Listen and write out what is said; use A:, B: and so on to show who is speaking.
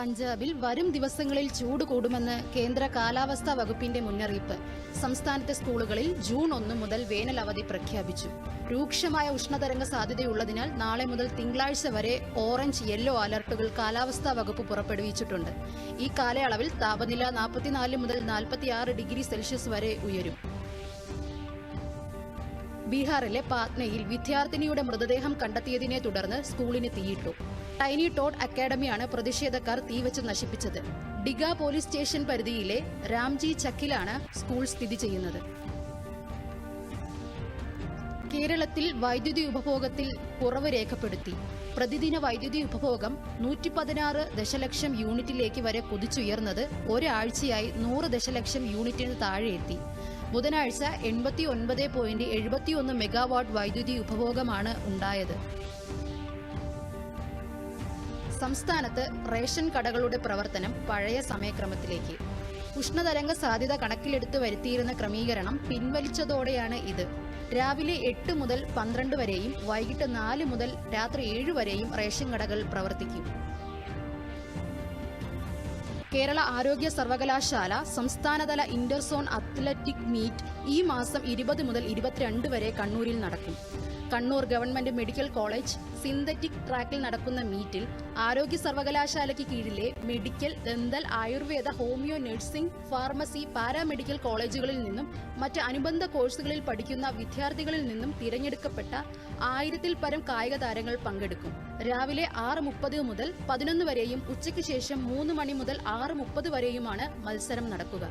A: പഞ്ചാബിൽ വരും ദിവസങ്ങളിൽ ചൂട് കൂടുമെന്ന് കേന്ദ്ര കാലാവസ്ഥാ വകുപ്പിന്റെ മുന്നറിയിപ്പ്. സംസ്ഥാനത്തെ സ്കൂളുകളിൽ ജൂൺ ഒന്ന് മുതൽ വേനൽ അവധി പ്രഖ്യാപിച്ചു. രൂക്ഷമായ ഉഷ്ണതരംഗ സാധ്യതയുള്ളതിനാൽ നാളെ മുതൽ തിങ്കളാഴ്ച വരെ ഓറഞ്ച് യെല്ലോ അലർട്ടുകൾ കാലാവസ്ഥാ വകുപ്പ് പുറപ്പെടുവിച്ചിട്ടുണ്ട്. ഈ കാലയളവിൽ താപനില നാൽപ്പത്തിനാല് മുതൽ നാൽപ്പത്തിയാറ് ഡിഗ്രി സെൽഷ്യസ് വരെ ഉയരും. ബീഹാറിലെ പാറ്റ്നയിൽ വിദ്യാർത്ഥിനിയുടെ മൃതദേഹം കണ്ടെത്തിയതിനെ തുടർന്ന് സ്കൂളിന് തീയിട്ടു. ടൈനി ടോട്ട് അക്കാദമിയാണ് പ്രതിഷേധക്കാർ തീവച്ച് നശിപ്പിച്ചത്. ഡിഗ പോലീസ് സ്റ്റേഷൻ പരിധിയിലെ രാംജി ചക്കിലാണ് സ്കൂൾ സ്ഥിതി ചെയ്യുന്നത്. കേരളത്തിൽ വൈദ്യുതി ഉപഭോഗത്തിൽ കുറവ് രേഖപ്പെടുത്തി. പ്രതിദിന വൈദ്യുതി ഉപഭോഗം നൂറ്റി പതിനാറ് ദശലക്ഷം യൂണിറ്റിലേക്ക് വരെ കുതിച്ചുയർന്നത് ഒരാഴ്ചയായി നൂറ് ദശലക്ഷം യൂണിറ്റിന് താഴെ എത്തി ബുധനാഴ്ച എൺപത്തി ഒൻപത് പോയിന്റ് എഴുപത്തിയൊന്ന് മെഗാവാട്ട് വൈദ്യുതി ഉപഭോഗമാണ് ഉണ്ടായത്. സംസ്ഥാനത്ത് റേഷൻ കടകളുടെ പ്രവർത്തനം പഴയ സമയക്രമത്തിലേക്ക്. ഉഷ്ണതരംഗ സാധ്യത കണക്കിലെടുത്ത് വരുത്തിയിരുന്ന ക്രമീകരണം പിൻവലിച്ചതോടെയാണ് ഇത്. രാവിലെ എട്ട് മുതൽ പന്ത്രണ്ട് വരെയും വൈകിട്ട് നാല് മുതൽ രാത്രി ഏഴ് വരെയും റേഷൻ കടകൾ പ്രവർത്തിക്കും. കേരള ആരോഗ്യ സർവകലാശാല സംസ്ഥാനതല ഇന്റർസോൺ അത്ലറ്റിക് മീറ്റ് ഈ മാസം ഇരുപത് മുതൽ ഇരുപത്തിരണ്ട് വരെ കണ്ണൂരിൽ നടക്കും. Kannur government medical college synthetic ട്രാക്കിൽ നടക്കുന്ന മീറ്റിൽ ആരോഗ്യ സർവകലാശാലയ്ക്ക് കീഴിലെ medical dental Ayurveda homeo nursing pharmacy paramedical കോളേജുകളിൽ നിന്നും മറ്റ് അനുബന്ധ കോഴ്സുകളിൽ പഠിക്കുന്ന വിദ്യാർത്ഥികളിൽ നിന്നും തിരഞ്ഞെടുക്കപ്പെട്ട ആയിരത്തിൽ പരം കായിക താരങ്ങൾ പങ്കെടുക്കും. രാവിലെ ആറ് മുപ്പത് മുതൽ പതിനൊന്ന് വരെയും ഉച്ചയ്ക്ക് ശേഷം മൂന്ന് മണി മുതൽ ആറ് മുപ്പത് വരെയുമാണ് മത്സരം നടക്കുക.